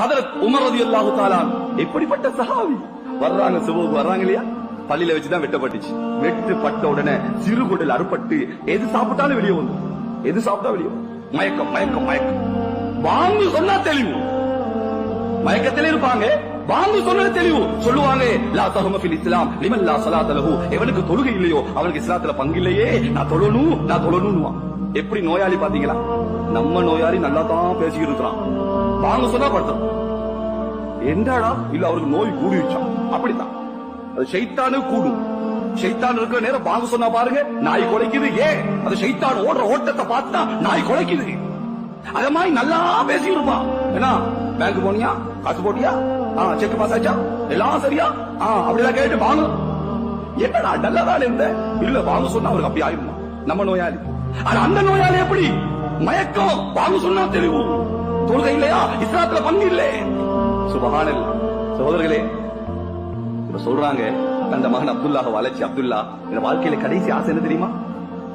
ஹதரத் Umar ரதி அல்லாஹு தாலான் எப்படிப்பட்ட சஹாவி வர்றாங்க சிவவுக்கு வர்றாங்க இல்லையா பள்ளியில வச்சுதான் வெட்டப்பட்டுச்சு. வெட்டு பட்ட உடனே சிறுகுடல் அறுபட்டு எது சாப்பிட்டாலும் வெளியே வந்து எது சாப்பிட்டா வெளியே மயக்கம் மயக்கம் மயக்கம். வாங்கு சொன்னா தெளிவு. மயக்கத்தில் இருப்பாங்க. வாங்கு சொன்னது தெளிவு. சொல்லுவாங்க லா தஹும ஃபில் இஸ்லாம். லிமன் லா ஸலாத லஹு. எவனுக்கு தொழுகை இல்லையோ அவனுக்கு இஸ்லாத்துல பங்கு இல்லையே. நான் தொழணும் நான் தொழணும்னுவான். எப்படி நோயாளி பாத்தீங்களா? நம்ம நோயாளி நல்லா தான் பேசிக்கிட்டு இருக்கிறான். வாங்க சொன்னா படுத்தும் என்னடா இல்ல அவருக்கு நோய் கூடிடுச்சான் அப்படித்தான். அது சைத்தானு கூடும். சைத்தான் இருக்கிற நேரம் வாங்க சொன்னா பாருங்க நாய் குலைக்குது. ஏன்? அது சைத்தான் ஓடுற ஓட்டத்தை பார்த்தா நாய் குலைக்குது. அத மாதிரி நல்லா பேசி இருப்பான் என்ன? பேங்க் போனியா? காசு போட்டியா? ஆ செக் பாஸ் ஆச்சா எல்லாம் சரியா? ஆ அப்படிதான் கேட்டு வாங்க என்னடா நல்லதான் இருந்த இல்ல வாங்க சொன்னா அவருக்கு அப்படி ஆயிருமா நம்ம நோயாளி. ஆனா அந்த நோயாளி எப்படி? மயக்கம். வாங்க சொன்னா தெளிவு. தொழுகை இல்லையா இஸ்லாத்துல பங்கு இல்லை. சுபகானல் சகோதரர்களே இப்ப சொல்றாங்க தந்த மகன் அப்துல்லாஹ் வளர்ச்சி அப்துல்லா. இந்த வாழ்க்கையில கடைசி ஆசை என்ன தெரியுமா?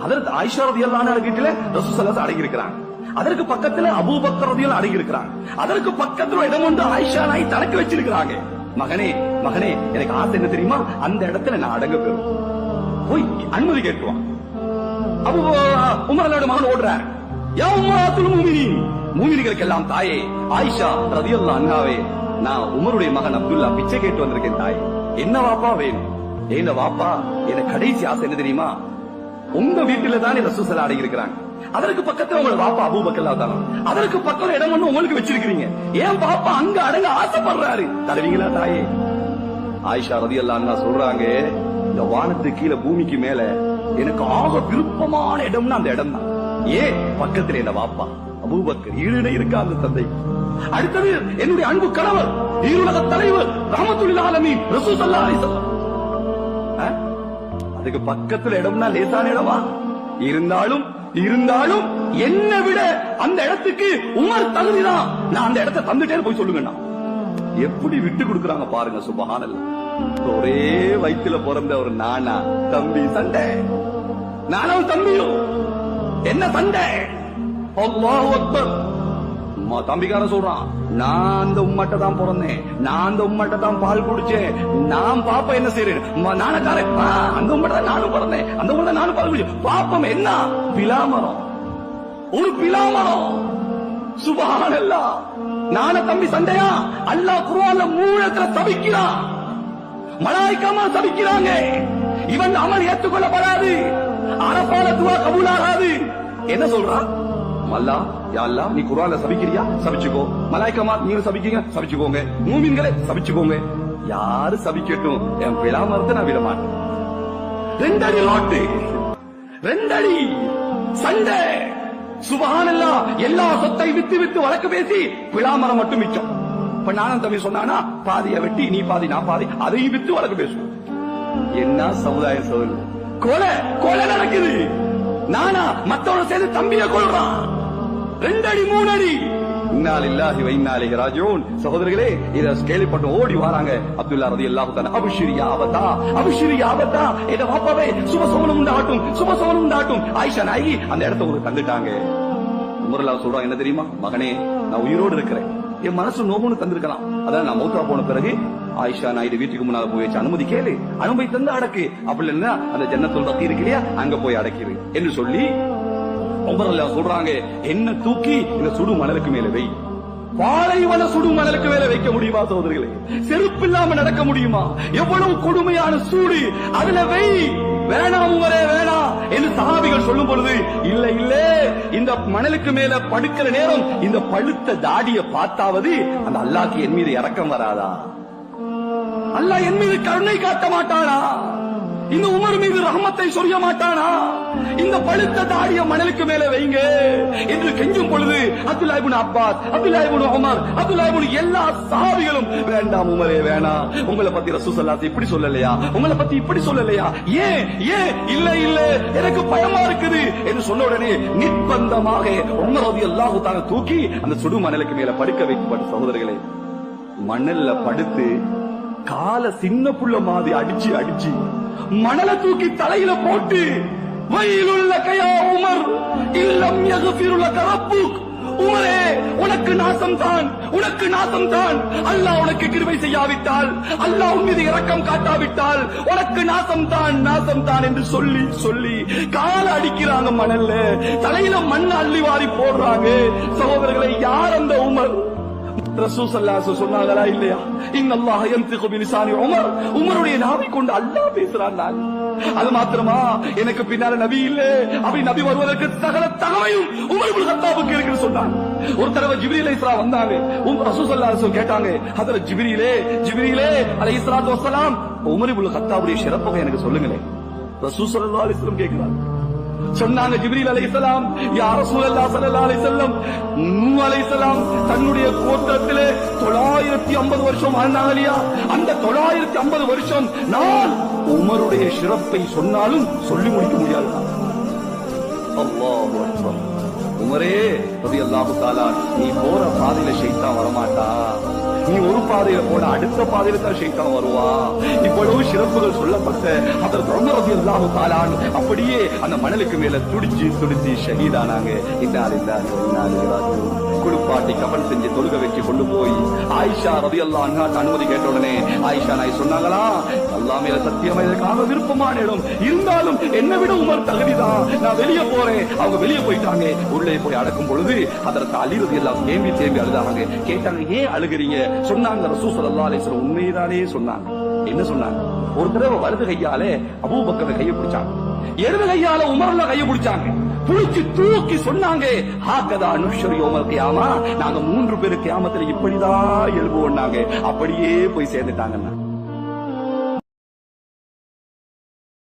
அதற்கு ஆயிஷா ரதியல்லான வீட்டுல ரசூசல்லாஸ் அடங்கி இருக்கிறாங்க அதற்கு பக்கத்துல அபூபக்கர் ரதியல் அடங்கி இருக்கிறாங்க அதற்கு பக்கத்துல இடம் ஒன்று ஆயிஷா நாய் தனக்கு வச்சிருக்கிறாங்க. மகனே மகனே எனக்கு ஆசை என்ன தெரியுமா? அந்த இடத்துல நான் அடங்க பெறும். போய் அனுமதி கேட்டுவான் அபு உமரலோட மகன் ஓடுறாரு. யா உமரா மூமினீன். மூமின்களுக்கு எல்லாம் தாயே ஆயிஷா ரதியல்லா அண்ணாவே நான் உமருடைய மகன் அப்துல்லா பிச்சை கேட்டு வந்திருக்கேன் தாயே. என்ன வாப்பா வேணும்? என்ன வாப்பா எனக்கு கடைசி ஆசை என்ன தெரியுமா? உங்க வீட்டுல தானே ரசூசலா அடங்கி இருக்கிறாங்க அதற்கு பக்கத்துல உங்க பாப்பா அபூபக்கல்லா தானா அதற்கு பக்கத்துல இடம் ஒண்ணு உங்களுக்கு வச்சிருக்கீங்க ஏன் பாப்பா அங்க அடங்க ஆசைப்படுறாரு? தருவீங்களா தாயே? ஆயிஷா ரதி அல்லா சொல்றாங்க இந்த வானத்து கீழே பூமிக்கு மேல எனக்கு ஆக விருப்பமான இடம்னா அந்த இடம் தான் ஏன்? பக்கத்துல என்ன வாப்பா? அபூபக்கர் ஈடு இருக்கா அந்த தந்தை. அடுத்தது என்னுடைய அன்பு கணவர் ஈருலக தலைவர் ரஹமத்துல் ஆலமி ரசூசல்லா ஸல்லல்லாஹு அதுக்கு பக்கத்துல இடம்னா லேசான இடமா? இருந்தாலும் இருந்தாலும் என்ன விட அந்த இடத்துக்கு உமர் தகுதிதான். நான் அந்த இடத்தை தந்துட்டேன்னு போய் சொல்லுங்கண்ணா. எப்படி விட்டு கொடுக்கறாங்க பாருங்க சுபஹானல்ல. ஒரே வயித்துல பிறந்த ஒரு நானா? தம்பி சண்டை நானும் தம்பியும் என்ன சண்டை தம்பிக்கார அம்மா சொல்றான் நான் அந்த உம்மட்ட தான் பிறந்தேன். நான் அந்த உம்மட்ட தான் பால் குடிச்சேன். நான் பாப்பா என்ன செய்யறேன் நானக்காரன். அந்த உம்மட்ட தான் நானும் பிறந்தேன். அந்த உம்மட்ட நானும் பால் குடிச்சேன். பாப்பம் என்ன? பிலாமரம் ஒரு பிலாமரம் சுபஹானல்லா நான தம்பி சண்டையா? அல்லாஹ் குர்ஆன்ல மூலத்துல தவிக்கிறான். மலாய்க்காம தவிக்கிறாங்க. இவன் அமல் ஏற்றுக்கொள்ளப்படாது. அரபால துவா கபூலாகாது. என்ன சொல்றான்? அல்லா யா நீ குர்ஆன்ல சபிக்கிறியா? சபிச்சுக்கோ. மலாய்க்கமா நீங்க சபிக்கீங்க சபிச்சுக்கோங்க. மூமின்களே சபிச்சுக்கோங்க. யாரு சபிக்கட்டும்? என் விழாமரத்தை நான் விட மாட்டேன் ரெண்டடி லாட்டு ரெண்டடி சண்டை. சுபஹானல்லா எல்லா சொத்தை வித்து வித்து வழக்கு பேசி விழாமரம் மட்டும் மிச்சம். இப்ப நானும் தம்பி சொன்னானா பாதிய வெட்டி நீ பாதி நான் பாதி அதையும் வித்து வழக்கு பேசுவோம். என்ன சமுதாய சொல்லு கொலை கொலை நடக்குது. நானா மத்தவன சேர்ந்து தம்பிய கொள்றான் ரெண்டடி மூணடி இன்னாலில்லாஹி வைன்னாலிஹி ராஜூன் ராஜோன் சகோதரர்களே இத கேள்விப்பட்டு ஓடி வராங்க. அப்துல்லா ரதி அல்லாஹு தான அபிஷிரி ஆபத்தா அபிஷிரி ஆபத்தா என் பாப்பாவே சுபசோமனம் உண்டாகட்டும் சுபசோமனம் உண்டாகட்டும். ஆயிஷா நாயகி அந்த இடத்த உங்களுக்கு தந்துட்டாங்க. உமர்லா சொல்றாங்க என்ன தெரியுமா? மகனே நான் உயிரோடு இருக்கிறேன். என் மனசு நோவுன்னு தந்திருக்கலாம். அதான் நான் மௌத்தா போன பிறகு ஆயிஷா நாயுடு வீட்டுக்கு முன்னால போய் வச்சு அனுமதி கேளு. அனுமதி தந்து அடக்கு. அப்படி இல்லைன்னா அந்த ஜன்னத்தோட தீ இருக்கு இல்லையா? அங்க போய் அடக்கிடு என்று சொல்லி உமர்லா சொல்றாங்க என்ன தூக்கி? இந்த சுடு மணலுக்கு மேல வை. பாலைவன சுடு மணலுக்கு மேல வைக்க முடியுமா சகோதரிகளே? செருப்பு இல்லாம நடக்க முடியுமா? எவ்வளவு கொடுமையான சூடு. அதுல வை. வேணாம் உமரே வேணாம் என்று சகாபிகள் சொல்லும் பொழுது இல்ல இல்ல. இந்த மணலுக்கு மேல படுக்கிற நேரம் இந்த பழுத்த தாடிய பார்த்தாவது அந்த அல்லாக்கு என் மீது இறக்கம் வராதா? அல்லாஹ் என் மீது கருணை காட்ட மாட்டானா? இந்த உமர் மீது ரஹமத்தை சொல்ல மாட்டானா? இந்த பழுத்த தாடிய மணலுக்கு மேல வைங்க. என்று கெஞ்சும் பொழுது அப்துல்லா அப்பாஸ் அப்துல்லா உமர் அப்துல்லா எல்லா சாவிகளும் வேண்டாம் உமரே வேணாம். உங்களை பத்தி ரசூசல்லாஸ் இப்படி சொல்லலையா? உங்களை பத்தி இப்படி சொல்லலையா? ஏன் ஏன்? இல்ல இல்ல. எனக்கு பயமா இருக்குது. என்று சொன்ன உடனே நிர்பந்தமாக உமர் ரதி அல்லாஹு தான தூக்கி அந்த சுடு மணலுக்கு மேல படுக்க வைக்கப்பட்ட சகோதரர்களே. மணல்ல படுத்து கால சின்ன புள்ள மாதிரி அடிச்சு அடிச்சு மணலை தூக்கி தலையில போட்டு வயிலுள்ள கையா உமர் இல்லம் யகுஃபிருல கரப்புக் உமரே உனக்கு நாசம் தான் உனக்கு நாசம் தான் அல்லாஹ் உனக்கு கிருவை செய்யாவிட்டால் அல்லாஹ் உன் மீது இரக்கம் காட்டாவிட்டால் உனக்கு நாசம் தான் நாசம் தான் என்று சொல்லி சொல்லி கால அடிக்கிறாங்க மணல்ல. தலையில மண் அள்ளி வாரி போடுறாங்க. சகோதரர்களை யார் அந்த உமர்? ரசூல் ஸல்லல்லாஹு சொன்னாங்களா இல்லையா? இன்னல்லாஹ யன்திகு பிலிசானி உமர் உமருடைய நாவை கொண்டு அல்லாஹ் பேசுறான் அது மாத்திரமா எனக்கு பின்னால நபி இல்ல அப்படி நபி வருவதற்கு சகல தகவையும் உமர் இப்னு கத்தாபுக்கு இருக்குன்னு சொன்னாங்க ஒரு தடவை ஜிப்ரீல் இஸ்ரா வந்தாங்க உம் ரசூல் ஸல்லல்லாஹு கேட்டாங்க அதுல ஜிப்ரீலே ஜிப்ரீலே அல இஸ்ரா உமர் இப்னு கத்தாபுடைய சிறப்பை எனக்கு சொல்லுங்களேன் ரசூல் ஸல்லல்லாஹு அலைஹி சொன்னாங்க ஜிப்ரீல் அலைசலாம் யார சூழல்லா ஸல்லல்லாஹு அலைஹி வஸல்லம் நூ அலைஹிஸ்ஸலாம் தன்னுடைய கோத்திரத்திலே 950 வருஷம் வாழ்ந்தாங்க இல்லையா அந்த 950 வருஷம் நான் உமருடைய சிறப்பை சொன்னாலும் சொல்லி முடிக்க முடியாது. உமரே ரவி உமரே தாலா நீ போற பாதையில ஷைத்தான் வரமாட்டா? நீ ஒரு பாதையில போன அடுத்த பாதையில தான் ஷைத்தான் வருவா. இவ்வளவு சிறப்புகள் சொல்லப்பட்ட அதற்கு ரொம்ப ரலியல்லாஹு தஆலா அப்படியே அந்த மணலுக்கு மேல துடிச்சு துடிச்சு ஷஹீதானாங்க. இன்னார் இல்லாஹி வ இன்னா கபன் செஞ்சு தொழுக வச்சு கொண்டு போய் ஆயிஷா ரலியல்லாஹு அன்ஹா அனுமதி கேட்ட உடனே ஆயிஷா நாய் சொன்னாங்களா? அல்லாமே சத்தியமா இதற்காக விருப்பமான இடம் இருந்தாலும் என்னை விட உமர் தகுதிதான். நான் வெளியே போறேன். அவங்க வெளியே போயிட்டாங்க. உள்ளே போய் அடக்கும் பொழுது அதற்கு அழிவது எல்லாம் தேம்பி தேம்பி அழுதாங்க. கேட்டாங்க ஏன் அழுகிறீங்க? சொன்னாங்க ரசூ சல்லா அலிஸ்வரம் உண்மைதானே சொன்னாங்க. என்ன சொன்னாங்க? ஒரு தடவை வலது கையாலே அபூபக்கரை கையை பிடிச்சாங்க. இடது கையால உமர்ல கையை பிடிச்சாங்க. புடிச்சு தூக்கி சொன்னாங்க. ஹாக்கதா அனுஷர் யோமல் கியாமா. நாங்க மூன்று பேரு கியாமத்துல இப்படிதான் எழுபுவோம் நாங்க அப்படியே போய் சேர்ந்துட்டாங்கன்னா